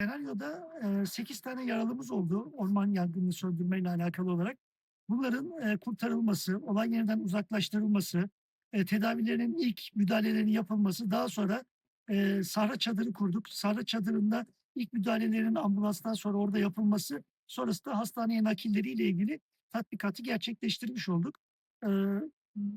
Senaryoda 8 tane yaralımız oldu orman yangınını söndürmeyle alakalı olarak. Bunların e, kurtarılması, olay yerinden uzaklaştırılması, e, tedavilerin ilk müdahalelerin yapılması, daha sonra e, Sahra Çadırı kurduk. Sahra Çadırı'nda ilk müdahalelerin ambulanstan sonra orada yapılması, sonrasında hastaneye nakilleriyle ilgili tatbikatı gerçekleştirmiş olduk. E,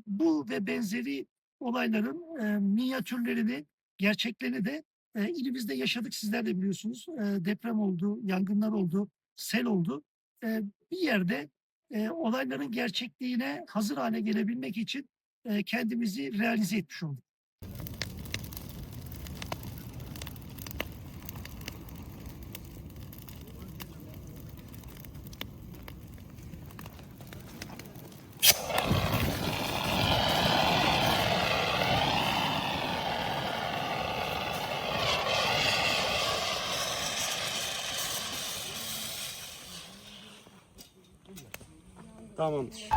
bu ve benzeri olayların e, minyatürlerini, gerçeklerini de e, ilimizde yaşadık. Sizler de biliyorsunuz. E, deprem oldu, yangınlar oldu, sel oldu. E, bir yerde e, olayların gerçekliğine hazır hale gelebilmek için e, kendimizi realize etmiş olduk. Tamamdır.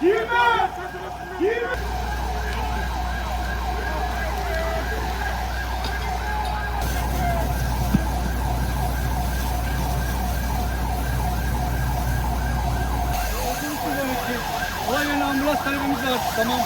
Olay yerine ambulans talebimiz var. Tamam.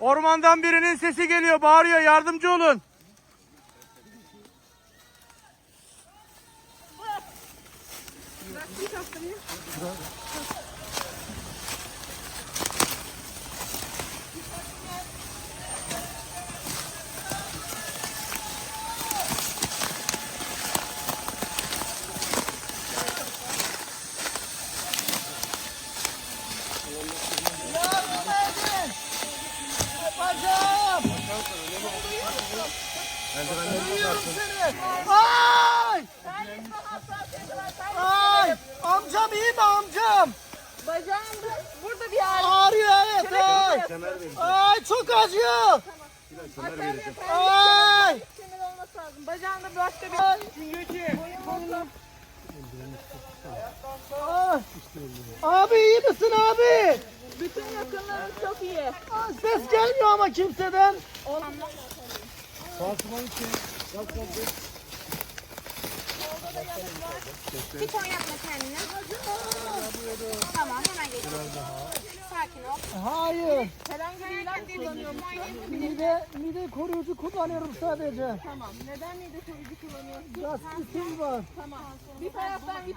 Ormandan birinin sesi geliyor, bağırıyor. Yardımcı olun. Ay! Ay! Amcam iyi mi amcam? Bacağımda burada bir ağrı. Ağrıyor evet ay. Ay çok acıyor. Ay! Lazım. Bacağımda başka bir... Ay! Abi iyi misin abi? Bütün yakınlarım çok iyi. Ay, Ses gelmiyor ama kimseden. Hiç oynatma kendini. Tamam hemen geç. Hayır. Herhangi bir ilaç kullanıyor musun? Mide, mide koruyucu kullanıyorum sadece. Tamam. Neden mide koruyucu kullanıyorsun? Gastritim var. Tamam. Bir taraftan git.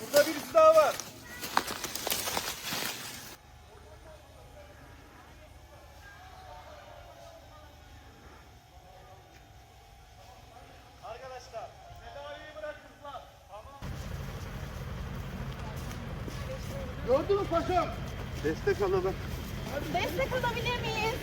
Burada birisi daha var. Gördün mü paşam? Destek alalım. Destek alabilir miyiz?